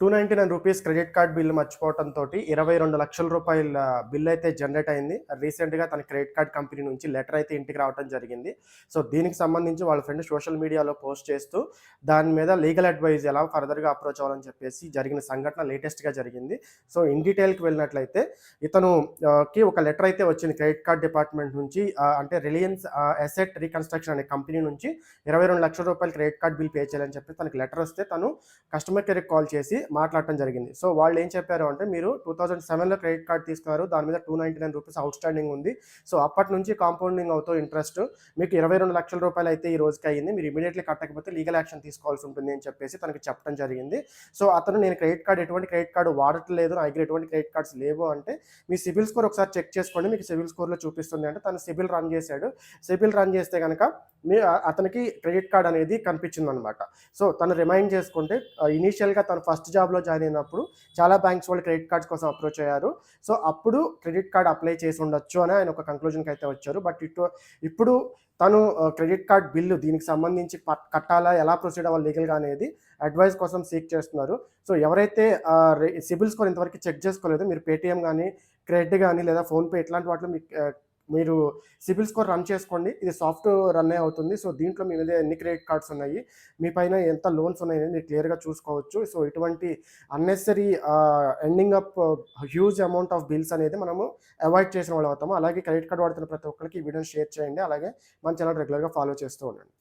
Two ninety nine rupees credit card bill మర్చిపోవడంతో ఇరవై రెండు లక్షల రూపాయల బిల్ అయితే జనరేట్ అయింది. రీసెంట్గా తన క్రెడిట్ కార్డ్ కంపెనీ నుంచి లెటర్ అయితే ఇంటికి రావడం జరిగింది. సో దీనికి సంబంధించి వాళ్ళ ఫ్రెండ్ సోషల్ మీడియాలో పోస్ట్ చేస్తూ దాని మీద లీగల్ అడ్వైజ్ ఎలా ఫర్దర్గా అప్రోచ్ అవ్వాలని చెప్పేసి జరిగిన సంఘటన లేటెస్ట్గా జరిగింది. సో ఇన్ డీటెయిల్కి వెళ్ళినట్లయితే ఇతను కి ఒక లెటర్ అయితే వచ్చింది క్రెడిట్ కార్డ్ డిపార్ట్మెంట్ నుంచి అంటే రిలయన్స్ అసెట్ రీకన్స్ట్రక్షన్ అనే కంపెనీ నుంచి ఇరవై రెండు లక్షల రూపాయలు క్రెడిట్ కార్డ్ బిల్ పే చేయాలని చెప్పి తనకి లెటర్ వస్తే తను కస్టమర్ కేర్కి కాల్ చేసి మాట్లాడటం జరిగింది. సో వాళ్ళు ఏం చెప్పారు అంటే మీరు టూ థౌజండ్ సెవెన్లో క్రెడిట్ కార్డ్ తీసుకున్నారు. దాని మీద two ninety nine rupees outstanding ఉంది. సో అప్పటి నుంచి కాంపౌండింగ్ అవుతూ ఇంట్రెస్ట్. మీకు ఇరవై రెండు లక్షల రూపాయలు అయితే ఈ రోజుకి అయ్యింది. మీరు ఇమీడియట్లీ కట్టకపోతే లీగల్ యాక్షన్ తీసుకోవాల్సి ఉంటుంది అని చెప్పేసి తనకి చెప్పడం జరిగింది. సో అతను నేను క్రెడిట్ కార్డ్ ఎటువంటి క్రెడిట్ కార్డు వాడట్లేదు. నా దగ్గర ఎటువంటి క్రెడిట్ కార్డ్స్ లేవు అంటే మీ సిబిల్ స్కోర్ ఒకసారి చెక్ చేసుకోండి. మీకు సిబిల్ స్కోర్లో చూపిస్తుంది అంటే తను సిబిల్ రన్ చేశాడు. సిబిల్ రన్ చేస్తే కనుక మీ అతనికి క్రెడిట్ కార్డ్ అనేది కనిపించింది అనమాట సో తను రిమైండ్ చేసుకుంటే ఇనీషియల్గా తను ఫస్ట్ జాబ్ జాబ్లో జాయిన్ అయినప్పుడు చాలా బ్యాంక్స్ వాళ్ళు క్రెడిట్ కార్డ్స్ కోసం అప్రోచ్ అయ్యారు. సో అప్పుడు క్రెడిట్ కార్డ్ అప్లై చేసి ఉండొచ్చు అని ఆయన ఒక కంక్లూజన్కి అయితే వచ్చారు. బట్ ఇటు ఇప్పుడు తను క్రెడిట్ కార్డ్ బిల్లు దీనికి సంబంధించి కట్టాలా ఎలా ప్రొసీడ్ అవ్వాలి లీగల్గా అనేది అడ్వైస్ కోసం సీక్ చేస్తున్నారు. సో ఎవరైతే సిబిల్ స్కోర్ ఇంతవరకు చెక్ చేసుకోలేదు మీరు పేటీఎం కానీ క్రెడిట్ కానీ లేదా ఫోన్పే ఇట్లాంటి వాటిలో మీకు మీరు సిబిల్ స్కోర్ రన్ చేసుకోండి. ఇది సాఫ్ట్ రన్ అవుతుంది. సో దీంట్లో మీ మీద ఎన్ని క్రెడిట్ కార్డ్స్ ఉన్నాయి? మీ పైన ఎంత లోన్స్ ఉన్నాయి మీరు క్లియర్గా చూసుకోవచ్చు. సో ఇటువంటి unnecessary ending up huge amount of bills అనేది మనము అవాయిడ్ చేసిన వాళ్ళు అవుతాము. అలాగే క్రెడిట్ కార్డ్ వాడుతున్న ప్రతి ఒక్కరికి ఈ వీడియోని షేర్ చేయండి. అలాగే మన ఛానల్ రెగ్యులర్గా ఫాలో చేస్తూ ఉండండి.